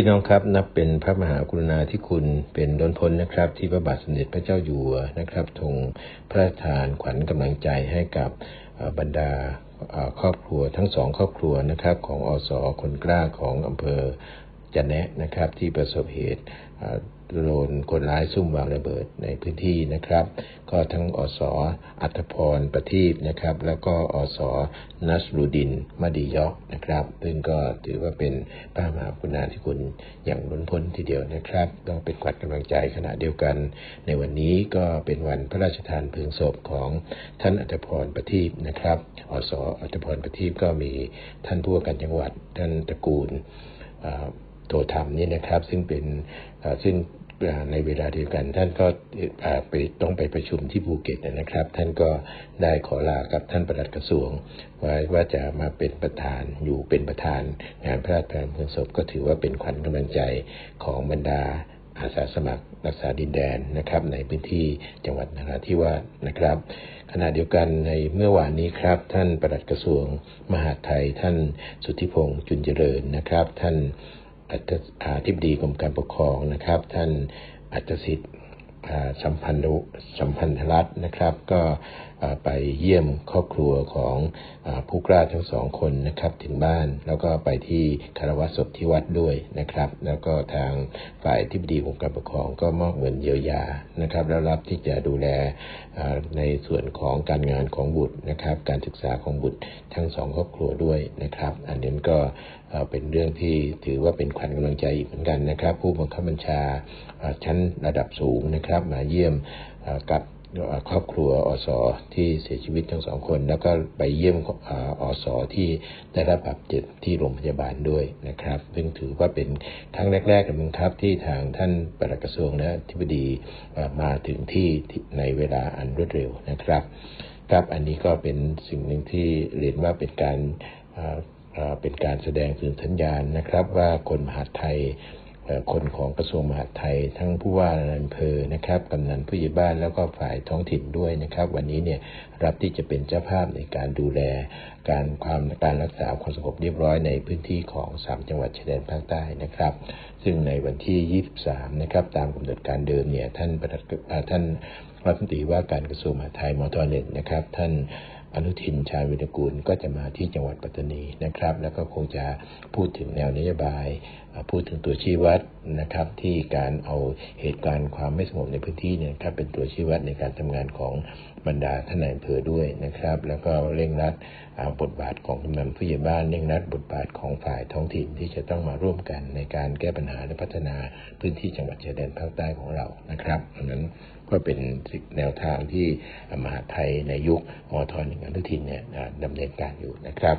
พี่น้องครับนับเป็นพระมหากรุณาธิคุณเป็นล้นพ้นนะครับ ที่พระบาทสมเด็จพระเจ้าอยู่หัวนะครับทรงพระราชทานขวัญกำลังใจให้กับบรรดาครอบครัวทั้งสองครอบครัวนะครับ ของอสอคนกล้าของอำเภอ จะแนะนะครับที่ประสบเหตุโดนคนร้ายซุ่มวางระเบิดในพื้นที่นะครับ ก็ทั้งอสอัธพรประทีปนะครับ แล้วก็อสนัสรูดินมดียอกนะครับ ซึ่งก็ถือว่าเป็นพระมหาคุณาธิคุณอย่างล้นพ้นทีเดียวนะครับ ก็เป็นขวัญกำลังใจขณะเดียวกัน ในวันนี้ก็เป็นวันพระราชทานเพลิงศพของท่านอัธพรประทีปนะครับอสอัธพรประทีปก็มีท่านผู้ว่าการจังหวัดท่านตระกูล โทธรรมนี่นะครับ ซึ่งเป็นซึ่งในเวลาเดียวกันท่านก็ไปต้องไปประชุมที่ภูเก็ตนะครับ ท่านก็ได้ขอลากับท่านประหลัดกระทรวงว่าว่าจะมาเป็นประธานอยู่เป็นประธานงานพระราชทานเพลิงศพก็ถือว่าเป็นขวัญกำลังใจของบรรดาอาสาสมัครรักษาดินแดนนะครับ ในพื้นที่จังหวัดนราธิวาสนะครับ ขณะเดียวกันในเมื่อวานนี้ครับ ท่านประหลัดกระทรวงมหาดไทย ท่านสุทธิพงษ์จุนเจริญนะครับ ท่าน อาธิบดีกรมการปกครองนะครับ ท่านอัจสิทธิ์สัมพันธ์สัมพันธรัตน์นะครับ ก็ไปเยี่ยมครอบครัวของผู้กล้าทั้งสองคนนะครับถึงบ้าน แล้วก็ไปที่คารวะศพที่วัดด้วยนะครับ แล้วก็ทางฝ่ายที่ดีกรมการปกครองก็มอบเงินเยียวยานะครับ แล้วรับที่จะดูแลในส่วนของการงานของบุตรนะครับ การศึกษาของบุตรทั้งสองครอบครัวด้วยนะครับ อันนี้ก็เป็นเรื่องที่ถือว่าเป็นขวัญกำลังใจอีกเหมือนกันนะครับ ผู้บังคับบัญชาชั้นระดับสูงนะครับ มาเยี่ยมกับ ครอบครัวอสอที่เสียชีวิตทั้งสองคน แล้วก็ไปเยี่ยมอสอที่ได้รับบาดเจ็บที่โรงพยาบาลด้วยนะครับ ซึ่งถือว่าเป็นครั้งแรกๆกันมั้งครับที่ทางท่านปลัดกระทรวงและทิบดีมาถึงที่ในเวลาอันรวดเร็วนะครับครับอันนี้ก็เป็นสิ่งหนึ่งที่เรียนว่าเป็นการเป็นการแสดงถึงสัญญาณนะครับ ว่าคนมหาไทย คนของกระทรวงมหาดไทย ทั้งผู้ว่าอำเภอนะครับกำนันผู้ใหญ่บ้านแล้วก็ฝ่ายท้องถิ่นด้วยนะครับ วันนี้เนี่ยรับที่จะเป็นเจ้าภาพในการดูแล การความการรักษาความสงบเรียบร้อยในพื้นที่ของ 3 จังหวัดชายแดนภาคใต้นะครับ ซึ่งในวันที่ 23 นะครับ ตามกำหนดการเดิมเนี่ยท่านประธานท่านรัฐมนตรีว่าการกระทรวงมหาดไทยมทหนึ่งนะครับ ท่าน อนุทินชาญวิรกูลก็จะมาที่จังหวัดปัตตานีนะครับ แล้วก็คงจะพูดถึงแนวนโยบาย พูดถึงตัวชี้วัดนะครับ ที่การเอาเหตุการณ์ความไม่สงบในพื้นที่เนี่ยครับเป็นตัวชี้วัดในการทำงานของบรรดาท่านนายอำเภอด้วยนะครับ แล้วก็เร่งรัดบทบาทของกำนันผู้ใหญ่บ้านเร่งรัดบทบาทของฝ่ายท้องถิ่นที่จะต้องมาร่วมกันในการแก้ปัญหาและพัฒนาพื้นที่จังหวัดชายแดนภาคใต้ของเรานะครับดังนั้น ก็เป็นแนวทางที่มหาไทยในยุคมทหนึ่งอนุทินเนี่ยดำเนินการอยู่นะครับ